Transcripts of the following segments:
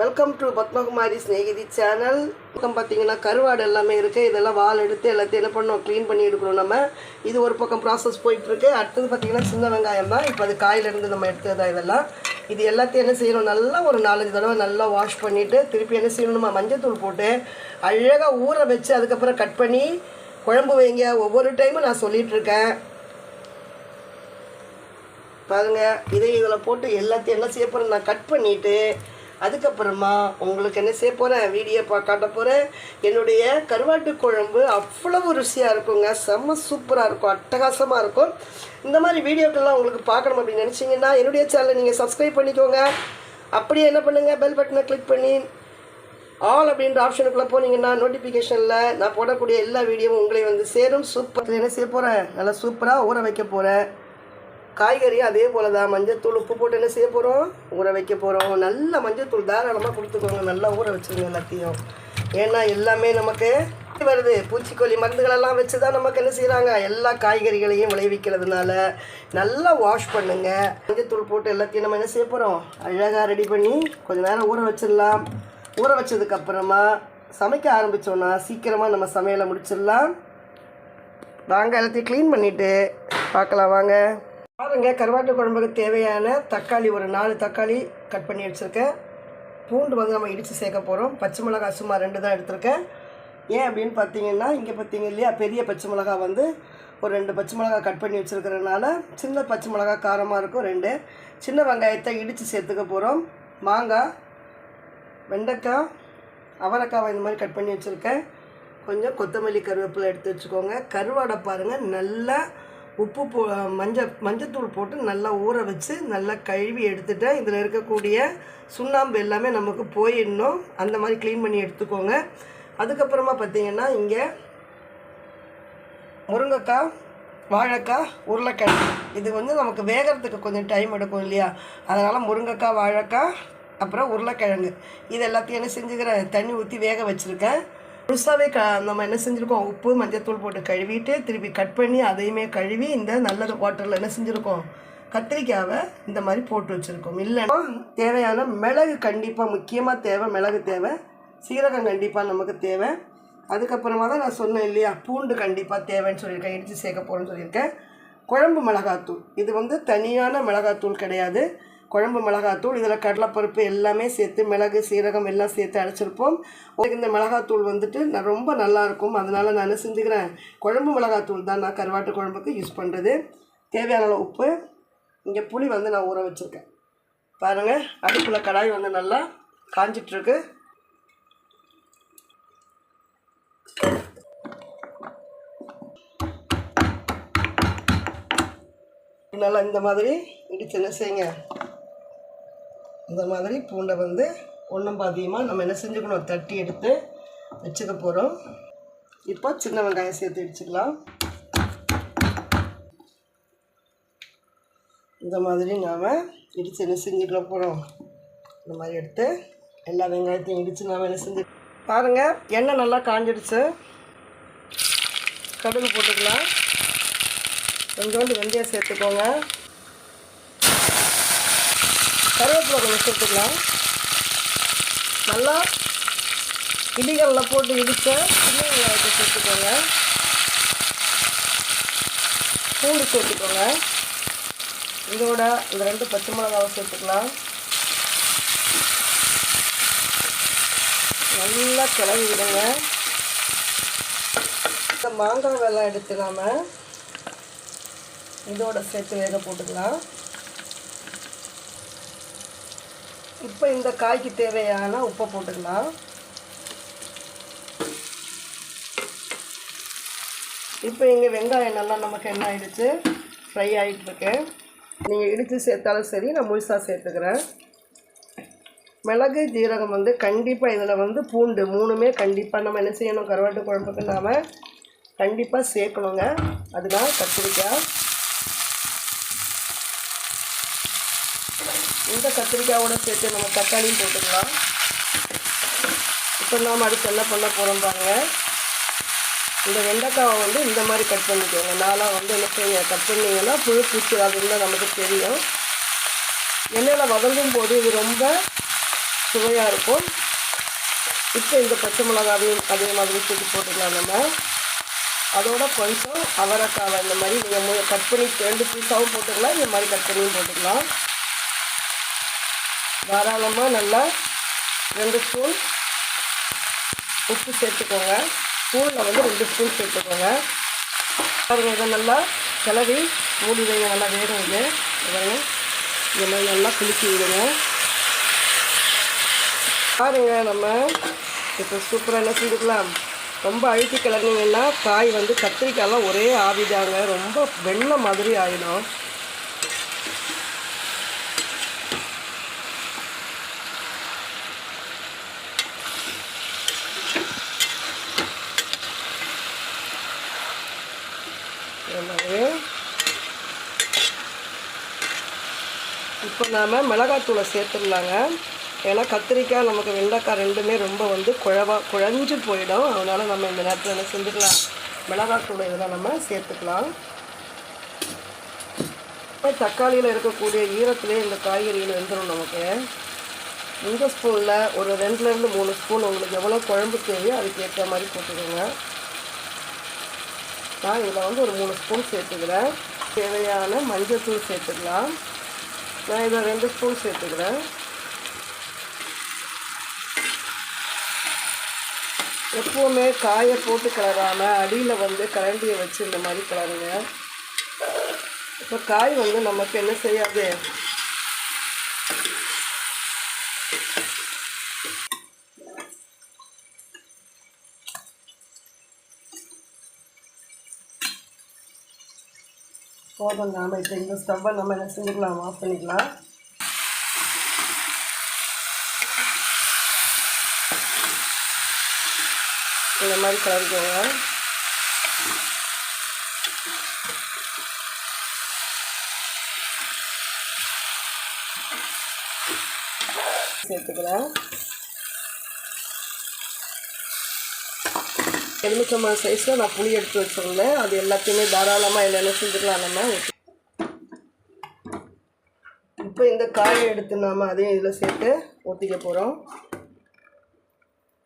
Welcome to Padmakumari Snehidhi channel பக்கம் பார்த்தீங்கன்னா கருவாடு எல்லாமே இருக்குது இதெல்லாம் வால் எடுத்து எல்லாத்தையும் என்ன பண்ணோம் க்ளீன் பண்ணி எடுக்கணும் நம்ம. இது ஒரு பக்கம் ப்ராசஸ் போயிட்டுருக்கு. அடுத்தது பார்த்தீங்கன்னா சின்ன வெங்காயம் தான். இப்போ அது காயிலேருந்து நம்ம எடுத்தது தான் இதெல்லாம். இது எல்லாத்தையும் என்ன செய்யணும்? நல்லா ஒரு நாலஞ்சு தடவை நல்லா வாஷ் பண்ணிவிட்டு திருப்பி என்ன செய்யணுமா மஞ்சத்தூள் போட்டு அழகாக ஊற வச்சு அதுக்கப்புறம் கட் பண்ணி குழம்பு வைங்க. ஒவ்வொரு டைமும் நான் சொல்லிகிட்ருக்கேன் பாருங்கள் இதை இதில் போட்டு எல்லாத்தையும் என்ன செய்ய போகிறேன் நான் கட் பண்ணிவிட்டு அதுக்கப்புறமா உங்களுக்கு என்ன செய்ய போகிறேன் வீடியோ பா காட்ட போகிறேன் என்னுடைய கருவாட்டு குழம்பு அவ்வளவு ருசியாக இருக்குங்க. செம்ம சூப்பராக இருக்கும். அட்டகாசமாக இருக்கும். இந்த மாதிரி வீடியோக்கெல்லாம் உங்களுக்கு பார்க்கணும் அப்படின்னு நினச்சிங்கன்னா என்னுடைய சேனலை நீங்கள் சப்ஸ்கிரைப் பண்ணிக்கோங்க. அப்படியே என்ன பண்ணுங்கள் பெல் பட்டனை கிளிக் பண்ணி ஆல் அப்படின்ற ஆப்ஷனுக்குள்ளே போனீங்கன்னா நோட்டிஃபிகேஷனில் நான் போடக்கூடிய எல்லா வீடியோவும் உங்களை வந்து சேரும். சூப்பர் என்ன செய்ய போகிறேன் நல்லா சூப்பராக ஊற வைக்க போகிறேன் காய்கறி அதே போல் தான் மஞ்சத்தூள் உப்பு போட்டு என்ன செய்ய போகிறோம் ஊற வைக்க போகிறோம் நல்ல மஞ்சத்தூள் தாராளமாக கொடுத்துக்கோங்க. நல்லா ஊற வச்சுருங்க எல்லாத்தையும். ஏன்னா எல்லாமே நமக்கு வருது. பூச்சிக்கொல்லி மருந்துகளெல்லாம் வச்சு தான் நமக்கு என்ன செய்கிறாங்க எல்லா காய்கறிகளையும் விளைவிக்கிறதுனால நல்லா வாஷ் பண்ணுங்க. மஞ்சத்தூள் போட்டு எல்லாத்தையும் நம்ம என்ன செய்ய போகிறோம் அழகாக ரெடி பண்ணி கொஞ்சம் நேரம் ஊற வச்சிடலாம். ஊற வச்சதுக்கப்புறமா சமைக்க ஆரம்பித்தோன்னா சீக்கிரமாக நம்ம சமையலை முடிச்சிடலாம். வாங்க எல்லாத்தையும் க்ளீன் பண்ணிவிட்டு பார்க்கலாம். வாங்க. பாருங்க கருவாட்டு குழம்புக்கு தேவையான தக்காளி ஒரு நாலு தக்காளி கட் பண்ணி வச்சுருக்கேன். பூண்டு வந்து நம்ம இடித்து சேர்க்க போகிறோம் பச்சை மிளகா சும்மா ரெண்டு தான் எடுத்திருக்கேன். ஏன் அப்படின்னு பார்த்தீங்கன்னா இங்கே பார்த்தீங்க இல்லையா பெரிய பச்சை மிளகா வந்து ஒரு ரெண்டு பச்சை மிளகா கட் பண்ணி வச்சுருக்கிறதுனால சின்ன பச்சை மிளகா காரமாக இருக்கும் ரெண்டு. சின்ன வெங்காயத்தை இடித்து சேர்த்துக்க போகிறோம் மாங்காய் வெண்டைக்காய் அவரைக்காவை இந்த மாதிரி கட் பண்ணி வச்சுருக்கேன். கொஞ்சம் கொத்தமல்லி கருவேப்பிலை எடுத்து வச்சுக்கோங்க. கருவாடை பாருங்கள் நல்லா உப்பு போ மஞ்சள் மஞ்சத்தூள் போட்டு நல்லா ஊற வச்சு நல்லா கழுவி எடுத்துட்டேன். இதில் இருக்கக்கூடிய சுண்ணாம்பு எல்லாமே நமக்கு போயிடணும். அந்த மாதிரி க்ளீன் பண்ணி எடுத்துக்கோங்க. அதுக்கப்புறமா பார்த்தீங்கன்னா இங்கே முருங்கைக்காய் வாழைக்காய் உருளைக்கிழங்கு. இது வந்து நமக்கு வேகிறதுக்கு கொஞ்சம் டைம் எடுக்கும் இல்லையா? அதனால் முருங்கைக்காய் வாழைக்காய் அப்புறம் உருளைக்கிழங்கு. இது எல்லாத்தையும் என்ன செஞ்சுக்கிறேன்? தண்ணி ஊற்றி வேக வச்சுருக்கேன். முழுசாகவே க நம்ம என்ன செஞ்சுருக்கோம்? உப்பு மஞ்சத்தூள் போட்டு கழுவிட்டு திருப்பி கட் பண்ணி அதையுமே கழுவி இந்த நல்ல வாட்டரில் என்ன செஞ்சுருக்கோம்? கத்திரிக்காவை இந்த மாதிரி போட்டு வச்சுருக்கோம். இல்லைன்னா தேவையான மிளகு கண்டிப்பாக முக்கியமாக தேவை மிளகு தேவை. சீரகம் கண்டிப்பாக நமக்கு தேவை. அதுக்கப்புறமா தான் நான் சொன்னேன் இல்லையா? பூண்டு கண்டிப்பாக தேவைன்னு சொல்லியிருக்கேன். இடித்து சேர்க்க போகிறேன்னு சொல்லியிருக்கேன். குழம்பு மிளகாத்தூள். இது வந்து தனியான மிளகாத்தூள் கிடையாது. குழம்பு மிளகாத்தூள் இதில் கடலைப்பருப்பு எல்லாமே சேர்த்து மிளகு சீரகம் எல்லாம் சேர்த்து அரைச்சிருப்போம். இந்த மிளகாத்தூள் வந்துட்டு நான் ரொம்ப நல்லாயிருக்கும் அதனால் நான் செஞ்சுக்கிறேன் குழம்பு மிளகாத்தூள் தான் நான் கருவாட்டு குழம்புக்கு யூஸ் பண்ணுறது தேவையான உப்பு இங்கே புளி வந்து நான் ஊற வச்சுருக்கேன். பாருங்கள் அடுப்பில் கடாய் வந்து நல்லா காஞ்சிட்ருக்கு. நல்லா இந்த மாதிரி இடிச்சு என்ன செய்யுங்க? இந்த மாதிரி பூண்டை வந்து ஒன்றும் பாதியமாக நம்ம என்ன செஞ்சுக்கணும்? தட்டி எடுத்து வச்சுக்க போகிறோம் இப்போ சின்ன வெங்காயம் சேர்த்து வச்சுக்கலாம் இந்த மாதிரி நாம் இடித்து என்ன செஞ்சுக்க போகிறோம் இந்த மாதிரி எடுத்து எல்லா வெங்காயத்தையும் இடித்து நாம் என்ன செஞ்சு பாருங்கள் எண்ணெய் நல்லா காஞ்சிடுச்சு. கடுகு போட்டுக்கலாம். கொஞ்சோண்டு வெந்தயம் சேர்த்துக்கோங்க. கருவேப்பிலை கொஞ்சம் சேர்த்துக்கலாம். நல்லா இடிகளில் போட்டு இடித்த சின்ன வெங்காயத்தை சேர்த்துக்கோங்க. பூண்டு சேர்த்துக்கோங்க. இதோட இந்த ரெண்டு பச்சை மிளகாவை சேர்த்துக்கலாம். நல்லா கிளவி விடுங்க. இந்த மாங்காய் வெள்ளம் எடுத்து நாம இதோட சேர்த்து வேக போட்டுக்கலாம். இப்போ இந்த காய்க்கு தேவையான உப்பை போட்டுக்கலாம். இப்போ இங்கே வெங்காயம் நல்லா நமக்கு என்ன ஆகிடுச்சு ஃப்ரை ஆகிட்டுருக்கு நீங்கள் இடித்து சேர்த்தாலும் சரி நான் முழுசாக சேர்த்துக்கிறேன். மிளகு ஜீரகம் வந்து கண்டிப்பாக இதில் வந்து பூண்டு மூணுமே கண்டிப்பாக நம்ம என்ன செய்யணும்? கருவாட்டு குழம்புக்கு நாம் கண்டிப்பாக சேர்க்கணுங்க. அதுதான் கத்திரிக்காய் இந்த கத்திரிக்காயோடு சேர்த்து நம்ம தக்காளியும் போட்டுக்கலாம். இப்போ நாம் அடுத்து என்ன பண்ண போகிறோம் பாருங்க. இந்த வெண்டைக்காவை வந்து இந்த மாதிரி கட் பண்ணிக்கோங்க. நாளாக வந்து என்ன செய்யுங்க கட் பண்ணிங்கன்னா புழு பூச்சி அது நமக்கு தெரியும். எண்ணெயில் வதங்கும் போது இது ரொம்ப சுவையாக இருக்கும். இப்போ இந்த பச்சை மிளகாவையும் அதே மாதிரி தூக்கி போட்டுக்கலாம் நம்ம. அதோட கொஞ்சம் அவரைக்காவை இந்த மாதிரி நீங்கள் கட் பண்ணி ரெண்டு பீஸாகவும் போட்டுக்கலாம். இந்த மாதிரி கட் பண்ணியும் போட்டுக்கலாம். தாராளமாக நல்லா ரெண்டு ஸ்பூன் உப்பு சேர்த்துக்கோங்க. ஸ்பூனில் வந்து ரெண்டு ஸ்பூன் சேர்த்துக்கோங்க. பாருங்க இதை நல்லா கிளறி மூடி வைங்க நல்லா வேகும் இது பாருங்க இதெல்லாம் நல்லா குலுக்கி விடுங்க. பாருங்க நம்ம இப்போ சூப்பராக என்ன செஞ்சுக்கலாம்? ரொம்ப அழுத்தி கிளறினீங்கன்னா காய் வந்து கத்திரிக்காயெல்லாம் ஒரே ஆவிதாங்க. ரொம்ப வெண்ணெய் மாதிரி ஆகிடும் இப்போ நாம் மிளகாத்தூளை சேர்த்துடலாங்க. ஏன்னா கத்திரிக்காய் நமக்கு வெண்டைக்காய் ரெண்டுமே ரொம்ப வந்து குழவா குழஞ்சு போயிடும். அதனால் நம்ம இந்த நேரத்தில் என்ன செஞ்சுக்கலாம்? மிளகாத்தூளை இதெல்லாம் நம்ம சேர்த்துக்கலாம். இப்போ தக்காளியில் இருக்கக்கூடிய ஈரத்துலேயே இந்த காய்கறிகள் வெந்துடும் நமக்கு. இந்த ஸ்பூனில் ஒரு ரெண்டுலேருந்து மூணு ஸ்பூன் உங்களுக்கு எவ்வளோ குழம்பு தேவையோ அதுக்கு ஏற்ற மாதிரி போட்டுக்கோங்க. நான் இதில் வந்து ஒரு மூணு ஸ்பூன் சேர்த்துக்கிறேன். தேவையான மஞ்சள் தூள் சேர்த்துக்கலாம். நான் இதில் ரெண்டு ஸ்பூன் சேர்த்துக்கிறேன். எப்போவுமே காயை போட்டு கிளறாமல் அடியில் வந்து கரண்டியை வச்சு இந்த மாதிரி கிளறுங்க. இப்போ காய் வந்து நமக்கு என்ன செய்யாது? போதும் நாம் இப்போ இந்த ஸ்டவ்வை நம்ம என்ன செஞ்சுக்கலாம் ஆஃப் பண்ணிக்கலாம். இந்த மாதிரி கலந்துக்கோங்க. சேர்த்துக்கிறேன். எலுமிச்சம்பழம் சைஸில் நான் புளி எடுத்து வச்சுருந்தேன். அது எல்லாத்தையுமே தாராளமாக என்னென்ன என்ன செஞ்சுக்கலாம் நம்ம. இப்போ இந்த காயை எடுத்து நாம் அதையும் இதில் சேர்த்து ஒத்திக்க போகிறோம்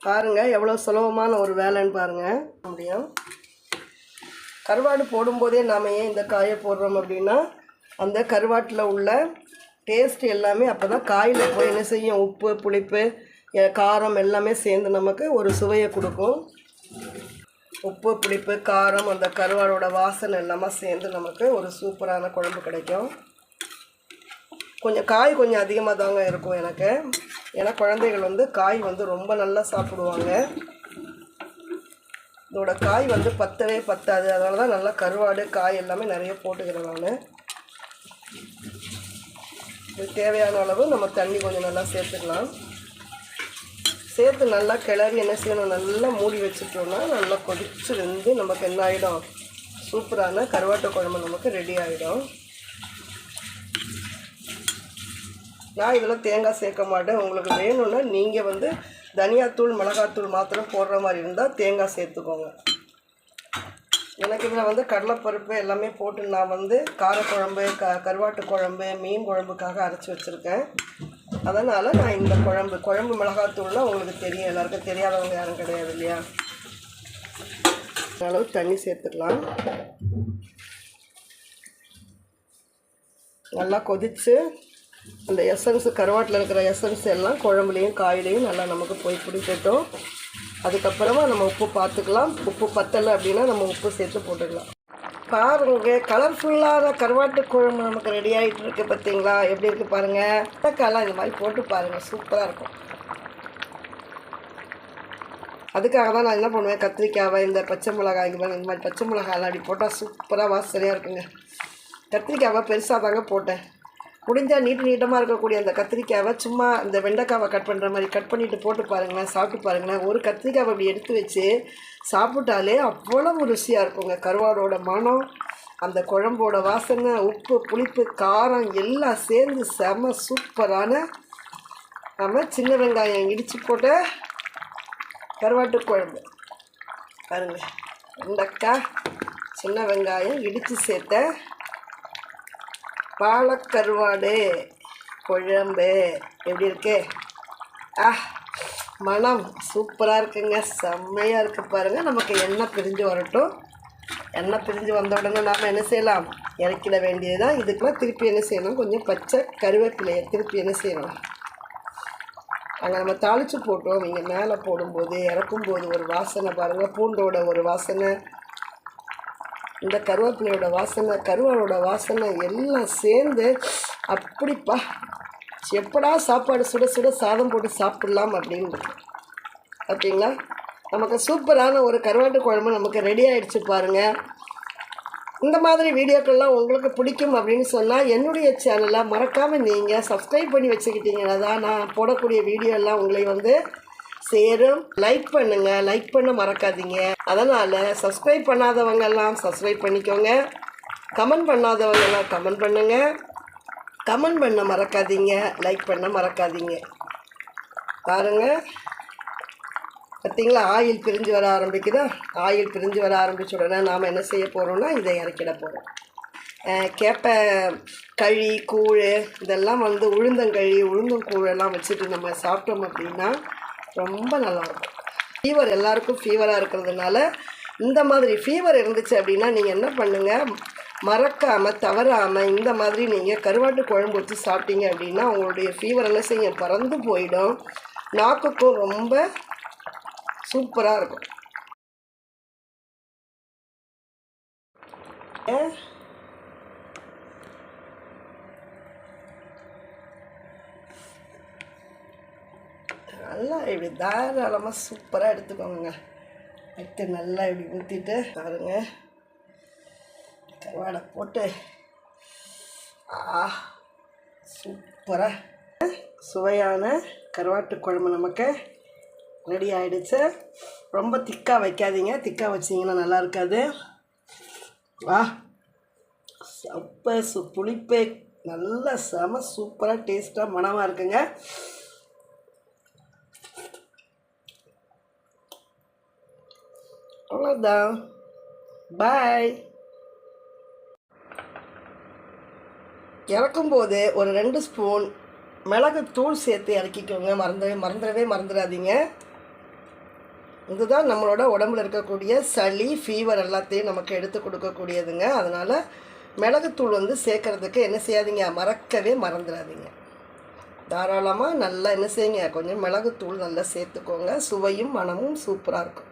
பாருங்கள் எவ்வளோ சுலபமான ஒரு வேலைன்னு பாருங்கள் முடியும். கருவாடு போடும்போதே நாம் ஏன் இந்த காயை போடுறோம் அப்படின்னா அந்த கருவாட்டில் உள்ள டேஸ்ட் எல்லாமே அப்போ தான் காயில் போய் என்ன செய்யும்? உப்பு புளிப்பு காரம் எல்லாமே சேர்ந்து நமக்கு ஒரு சுவையை கொடுக்கும். உப்பு புளிப்பு காரம் அந்த கருவாடோட வாசனை எல்லாமே சேர்ந்து நமக்கு ஒரு சூப்பரான குழம்பு கிடைக்கும். கொஞ்சம் காய் கொஞ்சம் அதிகமாக தாங்க இருக்கும் எனக்கு. ஏன்னா குழந்தைகள் வந்து காய் வந்து ரொம்ப நல்லா சாப்பிடுவாங்க. இதோட காய் வந்து பத்தவே பத்தாது. அதனால தான் நல்லா கருவாடு காய் எல்லாமே நிறைய போட்டுக்கிறேன் நான். இது தேவையான அளவு நம்ம தண்ணி கொஞ்சம் நல்லா சேர்த்துக்கலாம். சேர்த்து நல்லா கிளறி என்ன செய்யணும்? நல்லா மூடி வச்சுட்டோம்னா நல்லா கொதிச்சு வெந்து நமக்கு என்ன ஆகிடும் சூப்பரான கருவாட்டு குழம்பு நமக்கு ரெடி ஆகிடும் நான் இதில் தேங்காய் சேர்க்க மாட்டேன். உங்களுக்கு வேணும்னா நீங்கள் வந்து தனியாத்தூள் மிளகாத்தூள் மாத்திரம் போடுற மாதிரி இருந்தால் தேங்காய் சேர்த்துக்கோங்க. எனக்கு இதில் வந்து கடலைப்பருப்பு எல்லாமே போட்டு நான் வந்து காரக்குழம்பு க கருவாட்டு குழம்பு மீன் குழம்புக்காக அரைச்சி வச்சுருக்கேன். அதனால் நான் இந்த குழம்பு குழம்பு மிளகாத்தூள்னால் உங்களுக்கு தெரியும். எல்லாருக்கும் தெரியாதவங்க யாரும் கிடையாது இல்லையா? அளவு தண்ணி சேர்த்துக்கலாம். நல்லா கொதித்து அந்த எசன்ஸ் கருவாட்டில் இருக்கிற எசன்ஸ் எல்லாம் குழம்புலையும் காயிலையும் நல்லா நமக்கு போய் பிடிக்கட்டும். அதுக்கப்புறமா நம்ம உப்பு பார்த்துக்கலாம். உப்பு பத்தலை அப்படின்னா நம்ம உப்பு சேர்த்து போட்டுக்கலாம். பாருங்க கலர்ஃபுல்லான கருவாட்டு குழம்பு நமக்கு ரெடி ஆகிட்டு இருக்கு பார்த்தீங்களா எப்படி இருக்கு பாருங்க. முட்டைக்காலாம் இந்த மாதிரி போட்டு பாருங்க சூப்பராக இருக்கும். அதுக்காக தான் நான் என்ன பண்ணுவேன் கத்திரிக்காவை இந்த பச்சை மிளகாய் இந்த மாதிரி இந்த மாதிரி பச்சை மிளகாய் அப்படி போட்டால் சூப்பராக வாசனையாக இருக்குங்க. கத்திரிக்காவை பெருசாக தாங்க போட்டேன். முடிஞ்சால் நீட்டு நீட்டமாக இருக்கக்கூடிய அந்த கத்திரிக்காவை சும்மா அந்த வெண்டைக்காவை கட் பண்ணுற மாதிரி கட் பண்ணிவிட்டு போட்டு பாருங்களேன் சாப்பிட்டு பாருங்களேன். ஒரு கத்திரிக்காவை அப்படி எடுத்து வச்சு சாப்பிட்டாலே அவ்வளவு ருசியாக இருக்குங்க. கருவாடோட மனம் அந்த குழம்போட வாசனை உப்பு புளிப்பு காரம் எல்லாம் சேர்ந்து செம சூப்பரான நம்ம சின்ன வெங்காயம் இடித்து போட்ட கருவாட்டு குழம்பு. பாருங்கள் வெண்டைக்காய் சின்ன வெங்காயம் இடித்து சேர்த்த பாலக்கருவாடு குழம்பு. எப்படி இருக்கு? ஆ மனம் சூப்பராக இருக்குங்க. செம்மையாக இருக்கு பாருங்கள் நமக்கு எண்ணெய் பிரிஞ்சு வரட்டும். எண்ணெய் பிரிஞ்சு வந்த உடனே நாம் என்ன செய்யலாம்? இறக்கிட வேண்டியதுதான். இதுக்கெல்லாம் திருப்பி என்ன செய்யணும்? கொஞ்சம் பச்சை கருவேப்பிலையை திருப்பி என்ன செய்யணும்? அங்கே நம்ம தாளித்து போட்டோம். நீங்கள் மேலே போடும்போது இறக்கும்போது ஒரு வாசனை பாருங்கள் பூண்டோட ஒரு வாசனை. இந்த கருவேப்பிலையோட வாசனை கருவாடோட வாசனை எல்லாம் சேர்ந்து அப்படிப்பா எப்படா சாப்பாடு சுட சுட சாதம் போட்டு சாப்பிட்லாம் அப்படின்னு. ஓகேங்களா நமக்கு சூப்பரான ஒரு கருவாட்டு குழம்பு நமக்கு ரெடி ஆகிடுச்சு பாருங்கள் இந்த மாதிரி வீடியோக்கள்லாம் உங்களுக்கு பிடிக்கும் அப்படின்னு சொன்னால் என்னுடைய சேனலை மறக்காமல் நீங்கள் சப்ஸ்கிரைப் பண்ணி வச்சுக்கிட்டீங்கன்னா தான் நான் போடக்கூடிய வீடியோ எல்லாம் உங்களை வந்து சேரும். லைக் பண்ணுங்கள் லைக் பண்ண மறக்காதீங்க. அதனால் சப்ஸ்கிரைப் பண்ணாதவங்கெல்லாம் சப்ஸ்கிரைப் பண்ணிக்கோங்க. கமெண்ட் பண்ணாதவங்கெல்லாம் கமெண்ட் பண்ணுங்கள் கமெண்ட் பண்ண மறக்காதீங்க. லைக் பண்ண மறக்காதீங்க. பாருங்கள் பார்த்தீங்களா ஆயில் பிரிஞ்சு வர ஆரம்பிக்குதா? ஆயில் பிரிஞ்சு வர ஆரம்பிச்ச உடனே நாம் என்ன செய்ய போகிறோம்னா இதை இறக்கிட போகிறோம் கேப்ப களி கூழ் இதெல்லாம் வந்து உளுந்தங்களி உளுந்தங்கூழெல்லாம் வச்சுட்டு நம்ம சாப்பிட்டோம் அப்படின்னா ரொம்ப நல்லாயிருக்கும் ஃபீவர் எல்லாருக்கும் ஃபீவராக இருக்கிறதுனால இந்த மாதிரி ஃபீவர் இருந்துச்சு அப்படின்னா நீங்கள் என்ன பண்ணுங்கள் மறக்காமல் தவறாமல் இந்த மாதிரி நீங்கள் கருவாட்டு குழம்பு வச்சு சாப்பிட்டீங்க அப்படின்னா உங்களுடைய ஃபீவர் என்ன செய்யும்? பறந்து போயிடும். நாக்குக்கும் ரொம்ப சூப்பராக இருக்கும். நல்லா இப்படி தாராளமாக சூப்பராக எடுத்துக்கோங்க. எடுத்து நல்லா இப்படி ஊற்றிட்டு பாருங்க. கருவாடை போட்டு. ஆ சூப்பராக சுவையான கருவாட்டு குழம்பு நமக்கு ரெடி ஆகிடுச்சு ரொம்ப திக்காக வைக்காதீங்க. திக்காக வச்சிங்கன்னா நல்லா இருக்காது. வா. சப்ப சு புளிப்பே. நல்லா செம சூப்பராக டேஸ்ட்டாக மணமாக இருக்குங்க. அவ்வளோதான் பாய் இறக்கும்போது ஒரு ரெண்டு ஸ்பூன் மிளகுத்தூள் சேர்த்து இறக்கிக்கோங்க. மறந்தவே மறந்துடவே மறந்துடாதீங்க. இதுதான் நம்மளோட உடம்புல இருக்கக்கூடிய சளி ஃபீவர் எல்லாத்தையும் நமக்கு எடுத்து கொடுக்கக்கூடியதுங்க. அதனால் மிளகுத்தூள் வந்து சேர்க்கறதுக்கு என்ன செய்யாதீங்க? மறக்கவே மறந்துடாதீங்க. தாராளமாக நல்லா என்ன செய்யுங்க? கொஞ்சம் மிளகுத்தூள் நல்லா சேர்த்துக்கோங்க. சுவையும் மனமும் சூப்பராக இருக்கும்.